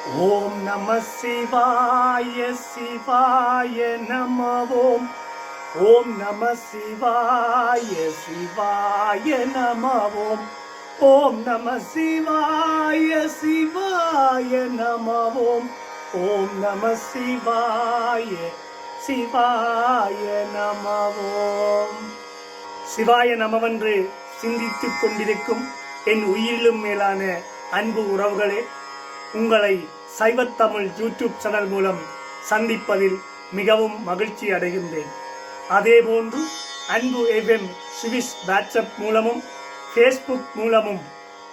ஓம் நம சிவாய சிவாய நம ஓம் ஓம் நம சிவாய சிவாய நம ஓம் ஓம் நம சிவாய சிவாய நம ஓம் ஓம் நம சிவாய சிவாய நம ஓம் சிவாய நமவென்று சிந்தித்துக் கொண்டிருக்கும் என் உயிரிலும் மேலான அன்பு உறவுகளே உங்களை சைவத்தமிழ் யூடியூப் சேனல் மூலம் சந்திப்பதில் மிகவும் மகிழ்ச்சி அடைகின்றேன். அதேபோன்று அன்பு எஃப்எம் சுவிஸ் வாட்ஸ்அப் மூலமும் ஃபேஸ்புக் மூலமும்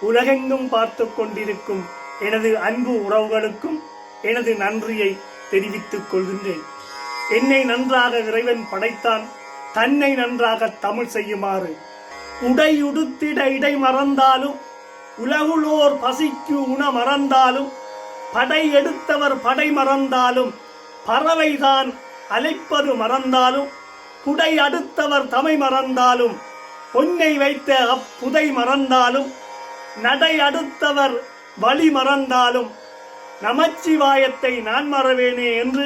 உலகெங்கும் பார்த்து கொண்டிருக்கும் எனது அன்பு உறவுகளுக்கும் எனது நன்றியை தெரிவித்துக் கொள்கின்றேன். என்னை நன்றாக இறைவன் படைத்தான் தன்னை நன்றாக தமிழ் செய்யுமாறு. உடை உடுத்திட இடை மறந்தாலும் உலகுளோர் பசிக்கு உண மறந்தாலும் படை எடுத்தவர் படை மறந்தாலும் பறவைதான் அலைப்பது மறந்தாலும் புடை அடுத்தவர் தமை மறந்தாலும் பொன்னை வைத்த அப்புதை மறந்தாலும் நடை அடுத்தவர் வழி மறந்தாலும் நமச்சிவாயத்தை நான் மறவேனே என்று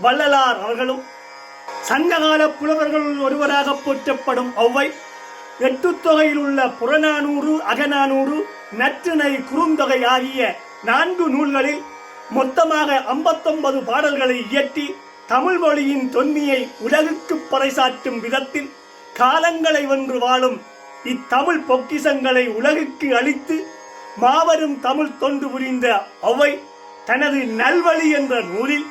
வள்ளலார் அவர்களும் சங்ககால புலவர்களுள் ஒருவராக போற்றப்படும் ஒவ்வை எட்டுத்தொகையில் உள்ள புறநானூறு அகநானூறு நற்றிணை குறுந்தொகை ஆகிய நான்கு நூல்களில் மொத்தமாக ஐம்பத்தொன்பது பாடல்களை இயற்றி தமிழ் மொழியின் தொன்மையை உலகுக்கு பறைசாற்றும் விதத்தில் காலங்களை வென்று வாழும் இத்தமிழ் பொக்கிசங்களை உலகுக்கு அளித்து மாபெரும் தமிழ் தொண்டு புரிந்த அவை தனது நல்வழி என்ற நூலில்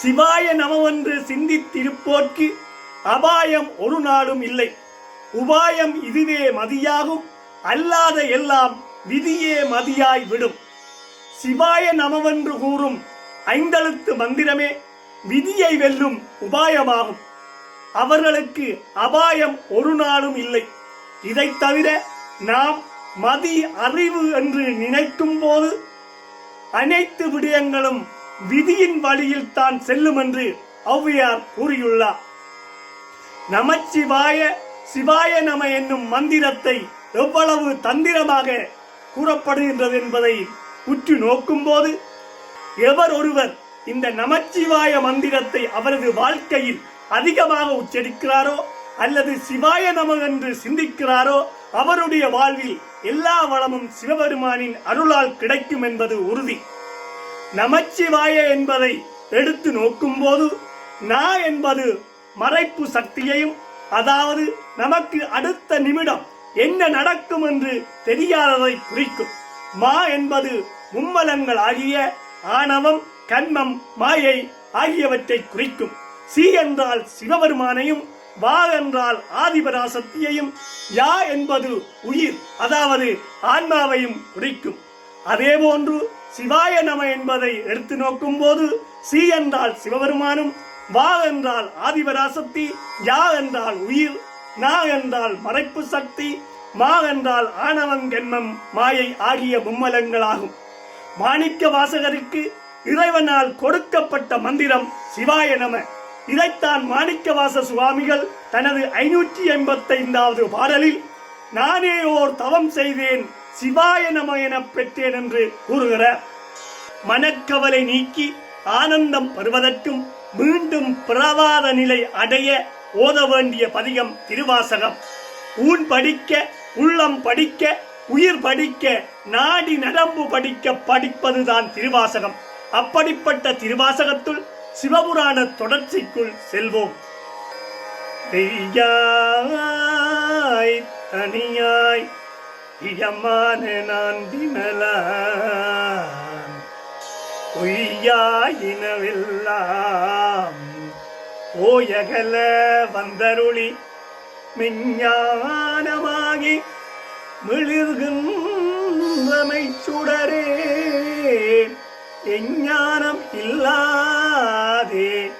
சிவாய நமவென்று சிந்தித்திருப்போர்க்கு அபாயம் ஒரு நாளும் இல்லை. உபாயம் இதுவே மதியாகும். அல்லாத எல்லாம் விதியே மதியாய் விடும். சிவாய நமவென்று கூறும் ஐந்தெழுத்து மந்திரமே விதியை வெல்லும் உபாயமாகும். அவர்களுக்கு அபாயம் ஒரு நாளும் இல்லை. இதைத் தவிர நாம் மதி அறிவு என்று நினைக்கும் போது அனைத்து விடயங்களும் விதியின் வழியில் தான் செல்லும் என்று ஔவையார் கூறியுள்ளார். நமச்சிவாய சிவாய நம என்னும் மந்திரத்தை எவ்வளவு தந்திரமாக கூறப்படுகின்றது என்பதை உற்று நோக்கும்போது எவர் ஒருவர் இந்த நமச்சிவாய மந்திரத்தை அவரது வாழ்க்கையில் அதிகமாக உச்சரிக்கிறாரோ அல்லது சிவாய நமக என்று சிந்திக்கிறாரோ அவருடைய வாழ்வில் எல்லா வளமும் சிவபெருமானின் அருளால் கிடைக்கும் என்பது உறுதி. நமச்சிவாய என்பதை எடுத்து நோக்கும்போது நா என்பது மறைப்பு சக்தியையும் அதாவது நமக்கு அடுத்த நிமிடம் என்ன நடக்கும் என்று தெரியாததை குறிக்கும். மா என்பது மும்மலங்கள் ஆகிய ஆணவம் கண்மம் மாயை ஆகியவற்றை குறிக்கும். சி என்றால் சிவபெருமானையும் வா என்றால் ஆதிபராசக்தியையும் யா என்பது உயிர் அதாவது ஆன்மாவையும் குறிக்கும். அதேபோன்று சிவாய நம என்பதை எடுத்து நோக்கும் போது சி என்றால் சிவபெருமானும் வா என்றால் ஆதிபராசக்தி யா என்றால் உயிர் நா என்றால் மறைப்பு சக்தி மா என்றால் ஆணவம் கென்மம் மாயை ஆகிய மும்மலங்களாகும். மாணிக்க வாசகருக்கு இறைவனால் கொடுக்கப்பட்ட மந்திரம் சிவாய நம. இதைத்தான் மாணிக்கவாச சுவாமிகள் தனது ஐநூற்றி எண்பத்தைந்தாவது பாடலில் நானே ஓர் தவம் செய்தேன் சிவாய நம எனப் பெற்றேன் என்று கூறுகிறார். மனக்கவலை நீக்கி ஆனந்தம் பெறுவதற்கும் மீண்டும் பிறவாத நிலை அடைய ஓத வேண்டிய பதிகம் திருவாசகம். ஊன் படிக்க உள்ளம் படிக்க உயிர் படிக்க நாடி நரம்பு படிக்க படிப்பதுதான் திருவாசகம். அப்படிப்பட்ட திருவாசகத்துள் சிவபுராண தொடர்ச்சிக்குள் செல்வோம். பெய்யாய் தனியாய் இயமான நான் தினலாம் பொய்யாயினவெல்லாம் ஓயகல வந்தருளி மிஞ்ஞானமாகி மிளிர்கின்றமை சுடரே. எஞ்ஞானம் இல்லாதே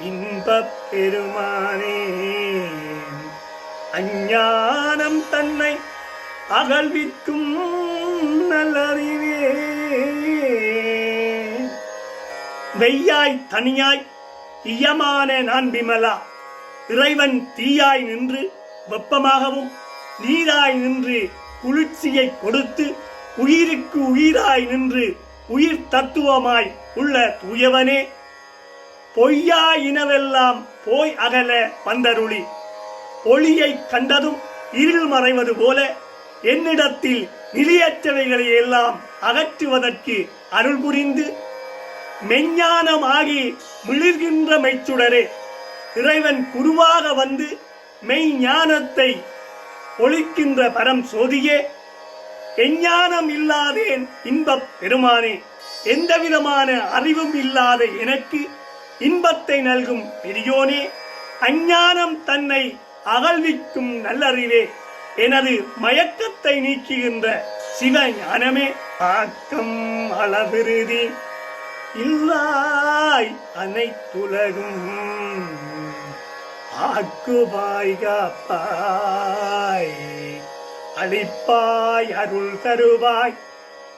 இன்பப் பெருமானே. அஞ்ஞானம் தன்னை அகழ்விக்கும் நல்லறிவே. வெய்யாய் தனியாய் இயமான நான் விமலா. இறைவன் தீயாய் நின்று வெப்பமாகவும் நீராய் நின்று குளிர்ச்சியை கொடுத்து உயிருக்கு உயிராய் நின்று உயிர் தத்துவமாய் உள்ள தூயவனே. பொய்யா இனவெல்லாம் போய் அகல பந்தருளி ஒளியை கண்டதும் இருள் மறைவது போல என்னிடத்தில் நிலையற்றவைகளை எல்லாம் அகற்றுவதற்கு அருள் புரிந்து மெஞ்ஞானமாகி மிளிர்கின்ற மெய்ச்சுடரே இறைவன் குருவாக வந்து மெய்ஞானத்தை ஒழிக்கின்ற பரம் சோதியே. எஞ்ஞானம் இல்லாதேன் இன்பப் பெருமானே எந்தவிதமான அறிவும் இல்லாத எனக்கு இன்பத்தை நல்கும் பெரியோனே அஞ்ஞானம் தன்னை அகழ்விக்கும் நல்லறிவே எனது மயக்கத்தை நீக்குகின்ற சிவ ஞானமே ஆக்கம் அளவிருதி. இல்லாய் அனைத்துலகும் ஆக்குவாய் காப்பாய் அளிப்பாய் அருள் தருவாய்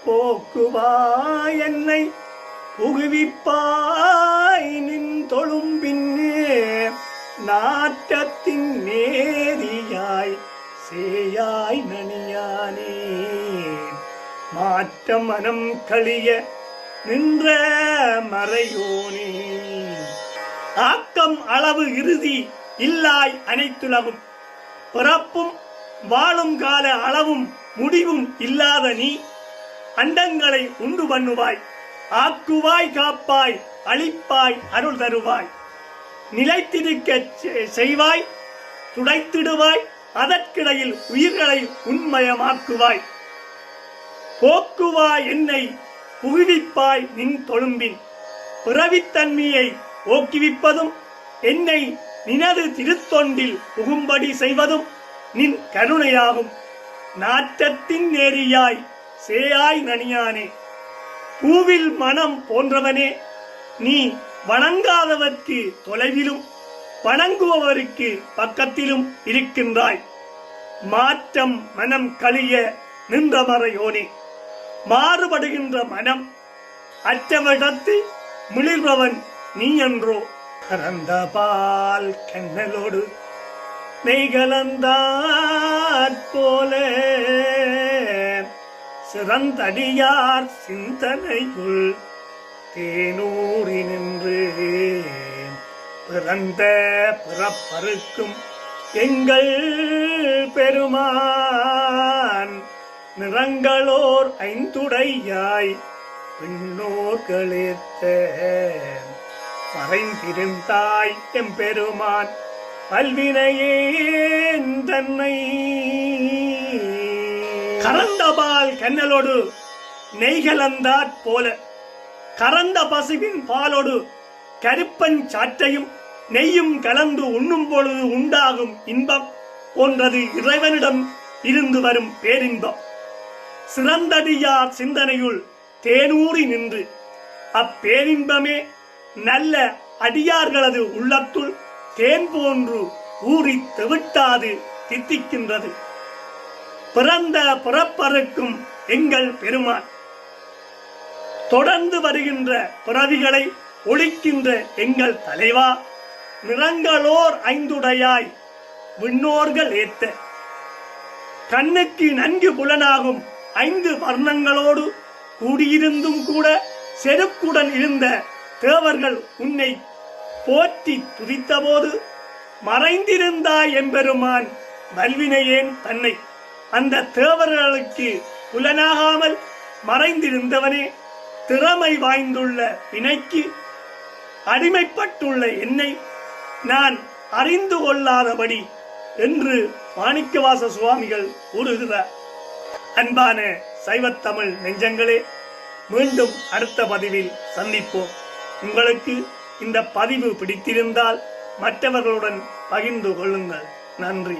போக்குவாய் என்னை புகுவிப்பாய். நின் தொழும் பின்னே நாட்டத்தின் நேரியாய் சேயாய் நனியானே. மாற்ற மனம் கழிய நின்ற மறையோனே. ஆக்கம் அளவு இறுதி இல்லாய் அனைத்துலகும் பிறப்பும் வாழும் கால அளவும் முடிவும் இல்லாத நீ அண்டங்களை உண்டு பண்ணுவாய். ஆக்குவாய் காப்பாய் அழிப்பாய் அருள் தருவாய். நிலைத்திருக்க செ- செய்வாய் துடைத்திடுவாய் அதற்கிடையில் உயிர்களை உண்மயமாக்குவாய். போக்குவாய் என்னை புகுவிப்பாய் நின் தொழும்பின் பிறவித்தன்மையை ஓக்குவிப்பதும் என்னை நினது திருத்தொண்டில் புகும்படி செய்வதும் நின் கருணையாகும். நாற்றத்தின் நேரியாய் சேயாய் நனியானே பூவில் மனம் போன்றவனே நீ வணங்காதவர்க்கு தொலைவிலும் வணங்குபவருக்கு பக்கத்திலும் இருக்கின்றாய். மாற்றம் மனம் கழிய நின்றமறையோனே. மாறுபடுகின்ற மனம் அற்றவிடத்து மிளிர்பவன் நீ என்றோ. கரந்த பால் கண்ணலோடு நெய்கலந்தாற் சிறந்தடியார் சிந்தனைக்குள் தேனூறி நின்று பிறந்த பிறப்பருக்கும் எங்கள் பெருமா நிறங்களோர் ஐந்துடையாய் பின்னோர்களேத்த மறைந்திரும் தாய் எம்பெருமான் பல்வினையேன் தன்னை. கறந்தபால் கண்ணலோடு நெய்கலந்தாற் போல கரந்த பசுவின் பாலோடு கருப்பன் சாற்றையும் நெய்யும் கலந்து உண்ணும் பொழுது உண்டாகும் இன்பம் போன்றது இறைவனிடம் இருந்து வரும் பேரின்பம். சிறந்தடியார் சிந்தனையுள் தேனூறி நின்று அப்பேரின்பமே நல்ல அடியார்களது உள்ளத்துள் தேன் போன்று ஊறி தெவிட்டாது தித்திக்கின்றது. பிறந்த பிறப்பறுக்கும் எங்கள் பெருமான் தொடர்ந்து வருகின்ற பிறவிகளை ஒழிக்கின்ற எங்கள் தலைவா நிறங்களோர் ஐந்துடையாய் விண்ணோர்கள் ஏத்த. கண்ணுக்கு நன்கு புலனாகும் ஐந்து வர்ணங்களோடு கூடியிருந்தும் கூட செருக்குடன் இருந்த தேவர்கள் உன்னை போற்றி துதித்தபோது மறைந்திருந்தாய் எம்பெருமான். வல்வினையேன் தன்னை அந்த தேவர்களுக்கு புலனாகாமல் மறைந்திருந்தவனே? திறமை வாய்ந்துள்ள வினைக்கு அடிமைப்பட்டுள்ள என்னை நான் அறிந்து கொள்ளாதபடி என்று மாணிக்கவாச சுவாமிகள் கூறுகிறார். அன்பான சைவத்தமிழ் நெஞ்சங்களே மீண்டும் அடுத்த பதிவில் சந்திப்போம். உங்களுக்கு இந்த பதிவு பிடித்திருந்தால் மற்றவர்களுடன் பகிர்ந்து கொள்ளுங்கள். நன்றி.